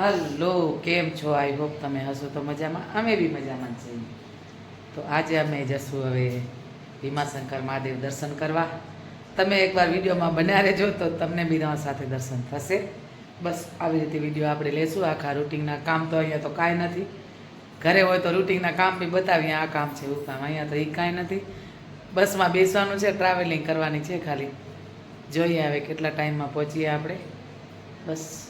Hello, કેમ છો? I hope તમે હશો તો મજામાં. અમે બી મજામાં છીએ. તો આજે અમે જશું હવે ભીમાશંકર મહાદેવ દર્શન કરવા. તમે એકવાર વિડીયોમાં બન્યા રહેજો તો તમને બી તમારા સાથે દર્શન થશે. બસ, આવી રીતે વીડિયો આપણે લેશું. આખા રૂટિનના કામ તો અહીંયા તો કાંઈ નથી. ઘરે હોય તો રૂટિનના કામ બી બતાવીએ. આ કામ છે એવું કામ. અહીંયા તો એ કાંઈ નથી. બસમાં બેસવાનું છે ટ્રાવેલિંગ કરવાની છે ખાલી. જોઈએ હવે કેટલા ટાઈમમાં પહોંચીએ આપણે. બસ.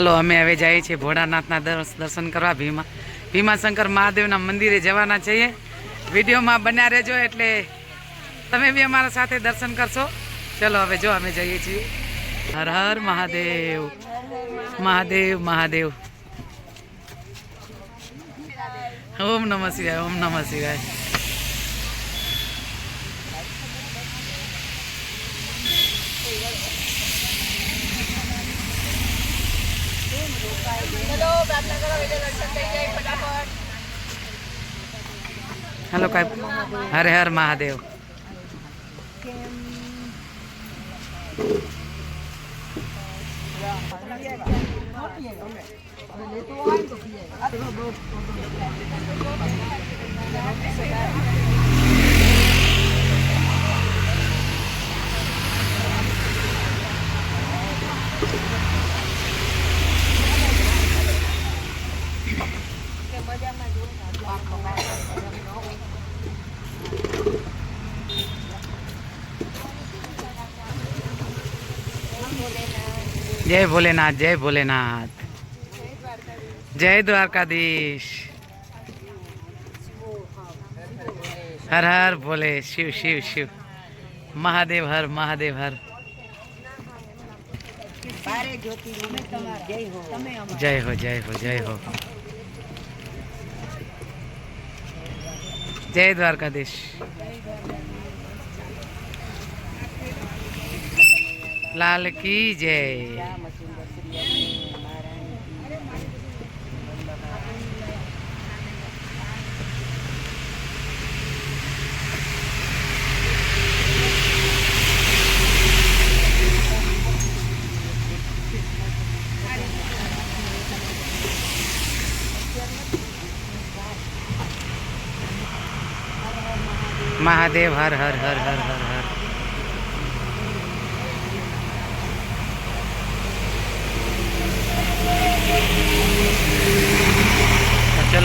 હાલો, અમે હવે જઈએ છીએ ભોળાનાથના દર્શ- દર્શન કરવા ભીમા, ભીમાશંકર મહાદેવના મંદિરે જવાના છીએ. વિડીયોમાં બન્યા રહેજો એટલે તમે બી અમારા સાથે દર્શન કરશો. ચલો, હવે જો અમે જઈએ છીએ. હર હર મહાદેવ મહાદેવ મહાદેવ. ઓમ નમઃ શિવાય, ઓમ નમઃ શિવાય. હાલો કાંઈ હરે હર મહાદેવ. જય ભોલેનાથ જય ભોલેનાથ જય દ્વારકાધીશ હર હર ભોલે શિવ શિવ શિવ મહાદેવ હર મહાદેવ હર જય હો જય હો જય હો જય દ્વારકાધીશ लाल की जय। महादेव हर हर हर हर हर।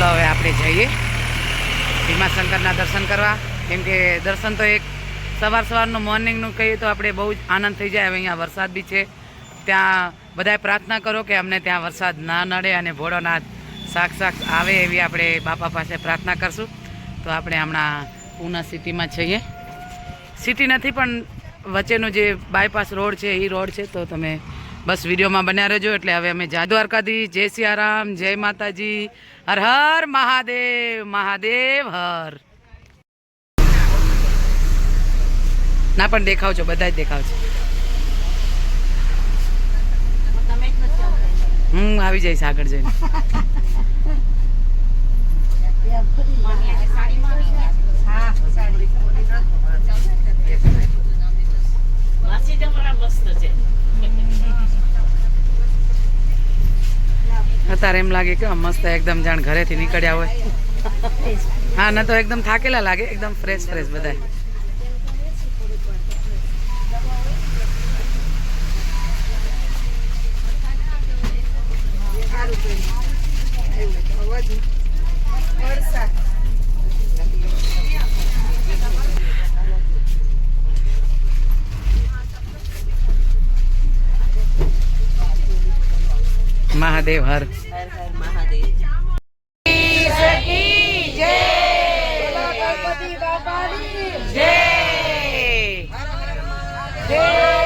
ચલો હવે આપણે જઈએ. ભીમાશંકરના દર્શન કરવા. કેમ કે દર્શન તો એક સવાર સવારનું મોર્નિંગનું કહીએ તો આપણે બહુ જ આનંદ થઈ જાય. હવે અહીંયા વરસાદ બી છે. ત્યાં બધાએ પ્રાર્થના કરો કે અમને ત્યાં વરસાદ ના નડે અને ભોળોનાથ સાક્ષાત આવે એવી આપણે બાપા પાસે પ્રાર્થના કરશું. તો આપણે હમણાં પૂના સિટીમાં છીએ. સિટી નથી, પણ વચ્ચેનો જે બાયપાસ રોડ છે એ રોડ છે. તો તમે બસ વિડીયોમાં બન્યા રહેજો. એટલે હવે અમે જા દ્વારકાધીશ, જય સિયારામ, જય માતાજી હર હર મહાદેવ મહાદેવ હર. ના, પણ દેખાવ છો બધા જ દેખાવ છે હું આવી જઈશ આગળ જઈને. અત્યારે એમ લાગે કે મસ્ત એકદમ જાણ ઘરેથી નીકળ્યા હોય. હા, ના તો એકદમ થાકેલા લાગે, એકદમ ફ્રેશ ફ્રેશ બધા મહાદેવ હર. જય.